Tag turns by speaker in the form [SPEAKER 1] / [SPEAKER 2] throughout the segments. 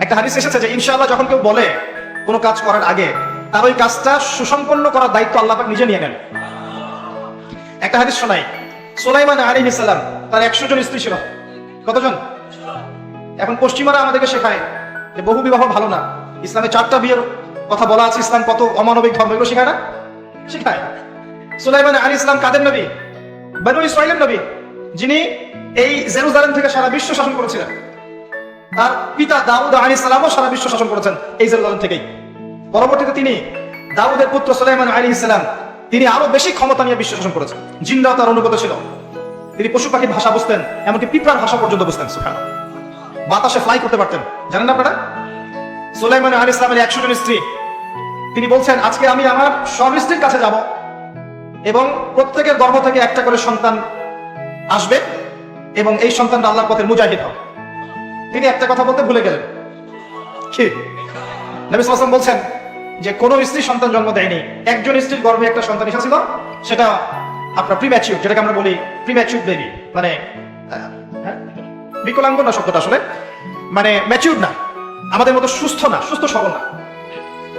[SPEAKER 1] একটা হাদিস এসেছে যে ইনশাআল্লাহ যখন কেউ বলে কোনো কাজ করার আগে, তার ওই কাজটা সুসম্পন্ন করার দায়িত্ব আল্লাহ পাক নিজে নিয়ে নেন। একটা হাদিস শোনাই। সুলাইমান আলাইহিস সালাম, তার একশো জন স্ত্রী ছিল। কতজন? এখন পশ্চিমারা আমাদেরকে শেখায় যে বহু বিবাহ ভালো না। ইসলামে চারটা বিয়ের কথা বলা আছে, ইসলাম কত অমানবিক ধর্ম, এগুলো শেখায় না? শেখায়। সুলাইমান আলী ইসলাম কাদের নবী? বানু ইসরাইলের নবী, যিনি এই জেরুজালেম থেকে সারা বিশ্ব শাসন করেছিলেন। তার পিতা দাউদ আলী ইসলামও সারা বিশ্ব শাসন করেছেন এই জেরুজালেম থেকেই। পরবর্তীতে তিনি দাউদের পুত্র সুলাইমান আলী ইসলাম তিনি আরও বেশি ক্ষমতা নিয়ে বিশ্ব শাসন করেছেন। জিন্দাও তার অনুগত ছিল। তিনি পশু পাখির ভাষা বুঝতেন, এমনকি পিঁপড়ার ভাষা পর্যন্ত বুঝতেন সুখান বাতাসে ফ্লাই করতে পারতেন। জানেন আপনারা? সুলাইমান আলী ইসলামের একশো জন স্ত্রী। তিনি বলছেন, আজকে আমি আমার সব স্ত্রীর কাছে যাব এবং প্রত্যেকের গর্ভ থেকে একটা করে সন্তান আসবে এবং এই সন্তানটা আল্লাহর পথে মুজাহিদ হবে। তিনি একটা কথা বলতে ভুলে গেলেন। কি? নবী আলাইহি বলছেন যে, কোন স্ত্রী সন্তান জন্ম দেয়নি। একজন স্ত্রীর গর্ভে একটা সন্তান এসেছিল, সেটা আপনার প্রিম্যাচিউর যেটাকে আমরা বলি প্রিম্যাচিউর বেবি মানে হ্যাঁ? বিকলাঙ্গ না শব্দটা আসলে। মানে ম্যাচিউর না। আমাদের মতো সুস্থ না, সুস্থ সবল না।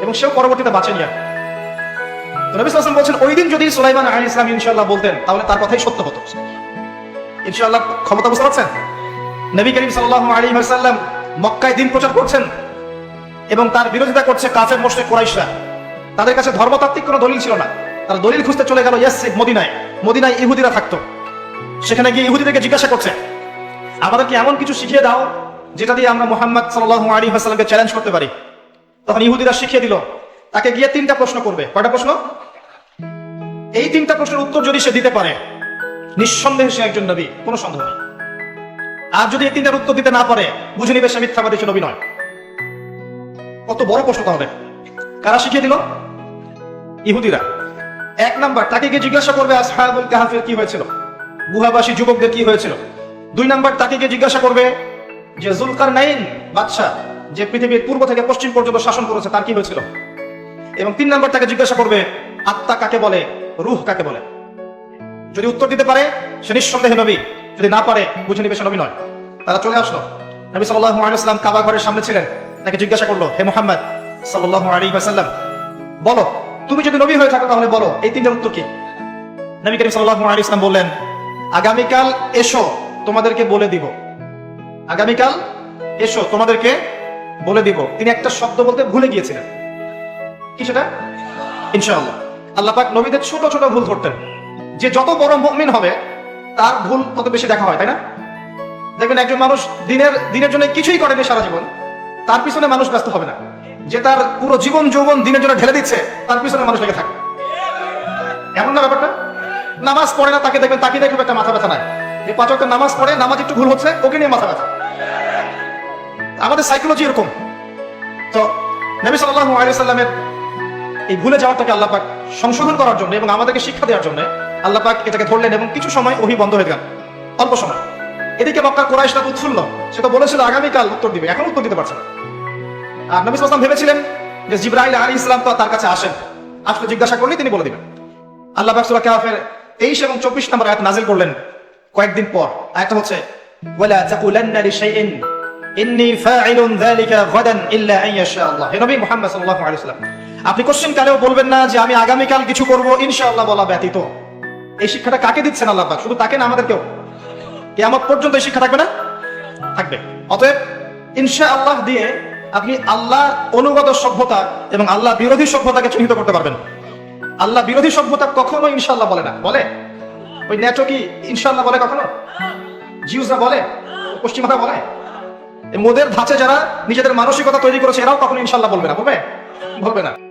[SPEAKER 1] এবং সেও পরবর্তীতে বাঁচেনি আর। তো নবী আলাইহি বলছেন, ওই দিন যদি সুলাইমান আলাইহিস সালাম ইনশাআল্লাহ বলতেন, তাহলে তার কথাই সত্য হতো। ইনশাআল্লাহ ক্ষমতা বুঝতে পারছেন? নবী করিম সাল্লাল্লাহু আলাইহি ওয়াসাল্লাম মক্কায় দিন প্রচার করছেন এবং তার বিরোধিতা করছে কাফের মোশরে কোরাইশরা। তাদের কাছে ধর্মতাত্ত্বিক কোনো দলিল ছিল না। তারা দলিল খুঁজতে চলে গেল ইয়াসরিব মদিনায়। মদিনায় ইহুদিরা থাকতো। সেখানে গিয়ে ইহুদিদেরকে জিজ্ঞাসা করছে আমাদেরকে এমন কিছু শিখিয়ে দাও যেটা দিয়ে আমরা মোহাম্মদ সাল্লাল্লাহু আলাইহি ওয়াসাল্লামকে চ্যালেঞ্জ করতে পারি? তখন ইহুদিরা শিখিয়ে দিল, তাকে গিয়ে তিনটা প্রশ্ন করবে। কয়টা প্রশ্ন? এই তিনটা প্রশ্নের উত্তর যদি সে দিতে পারে, নিঃসন্দেহে সে একজন নবী, কোনো সন্দেহ নেই। আর যদি এই তিনটার উত্তর দিতে না পারে, বুঝে নিবে সে মিথ্যাবাদী, সে নবী নয়। কত বড় প্রশ্ন তাহলে। কারা শিখিয়ে দিল? ইহুদিরা। এক নাম্বার, তাকে গিয়ে জিজ্ঞাসা করবে, আসহাবুল কাহাফের কি হয়েছিল? গুহাবাসী, যুবকদের কি হয়েছিল? দুই নাম্বার, তাকে গিয়ে জিজ্ঞাসা করবে যে জুলকার নাইন বাদশাহ, যে পৃথিবীর পূর্ব থেকে পশ্চিম পর্যন্ত শাসন করেছে, তার কি হয়েছিল? এবং তিন নাম্বার, তাকে জিজ্ঞাসা করবে, আত্মা কাকে বলে? রুহ কাকে বলে? যদি উত্তর দিতে পারে, সে নিঃসন্দেহে নবী। যদি না পারে, বুঝে নিবে সে নয়। তারা চলে আসলো। নবী আলাইহি কাবা ঘরের সামনে ছিলেন। তাকে জিজ্ঞাসা করল, হে মোহাম্মদ ওয়াসাল্লাম, বলো, তুমি যদি নবী হয়ে থাকো তাহলে বলো, এই তিনটার উত্তর কি? নবী করিম সাল্লাল্লাহু আলাইহি ওয়াসাল্লাম বললেন, আগামীকাল এসো, তোমাদেরকে বলে দিব। আগামীকাল এসো, তোমাদেরকে বলে দিব। তিনি একটা শব্দ বলতে ভুলে গিয়েছিলেন। কি সেটা? ইনশাআল্লাহ। আল্লাহ পাক নবীদের ছোট ছোট ভুল ধরতেন যে যত বড় মুমিন হবে তার ভুল তত বেশি দেখা হয়, তাই না? দেখবেন একজন মানুষ দিনের দিনের জন্য কিছুই করেনি সারা জীবন, তার পিছনে মানুষ ব্যস্ত হবে না। যে তার পুরো জীবন যৌবন দিনের জন্য ঢেলে দিচ্ছে, তার পিছনে মানুষ লেগে থাকে এমন না ব্যাপারটা? নামাজ পড়ে না, তাকে দেখবেন, তাকে দেখবে একটা মাথা ব্যথা নাই। যে পাঁচ ওয়াক্ত নামাজ পড়ে, নামাজ একটু ভুল হচ্ছে, ওকে নিয়ে মাথা ব্যথা। আমাদের সাইকোলজি এরকম। তো নবী সাল্লাল্লাহু আলাইহি সাল্লামের এই ভুলে যাওয়াটাকে আল্লাহ পাক সংশোধন করার জন্য এবং আমাদেরকে শিক্ষা দেওয়ার জন্য আল্লাহ পাক এটাকে ধরলেন এবং কিছু সময় ওহি বন্ধ হয়ে গেল। অল্প সময়। এদিকে মক্কা কোরাইশরা তো উৎফুল্ল। সে তো বলেছিল আগামীকাল উত্তর দিবে, এখন উত্তর দিতে পারছে না। আর নবী সাল্লাম ভেবেছিলেন যে জিব্রাইল আলী ইসলাম তো তার কাছে আসেন। আসলে জিজ্ঞাসা করলে তিনি বলে দিবেন। আল্লাহ সূরা কাহফের 23 এবং 24 নম্বর আয়াত নাজিল করলেন কয়েকদিন পর। আয়াতটা হচ্ছে, ওয়ালা তাকুলান্না লিশাইইন, ইন্নী ফাইলুন যালিকা গাদান ইল্লা আন ইয়াশা আল্লাহ। হে নবী মুহাম্মদ সাল্লাল্লাহু আলাইহি ওয়াসাল্লাম, আপনি কোশ্চেন কালেও বলবেন না যে আমি আগামীকাল কিছু করব, ইনশাআল্লাহ বলা ব্যতীত। এই শিক্ষাটা কাকে দিচ্ছেন আল্লাহ শুধু তাকে না আমাদেরকেও? কিয়ামত পর্যন্ত এই শিক্ষা থাকবে না? থাকবে। অতএব ইনশাআল্লাহ দিয়ে আপনি আল্লাহ অনুগত সভ্যতা এবং আল্লাহ বিরোধী সভ্যতাকে চিহ্নিত করতে পারবেন। আল্লাহ বিরোধী সভ্যতা কখনো ইনশাআল্লাহ বলে না। বলে? ওই নেটো কি ইনশাআল্লাহ বলে কখনো? জিউসরা বলে? পশ্চিমারা বলে? মোদের ধাঁচে যারা নিজেদের মানসিকতা তৈরি করেছে, এরাও কখনো ইনশাল্লাহ বলবে না। বলবে? বলবে না।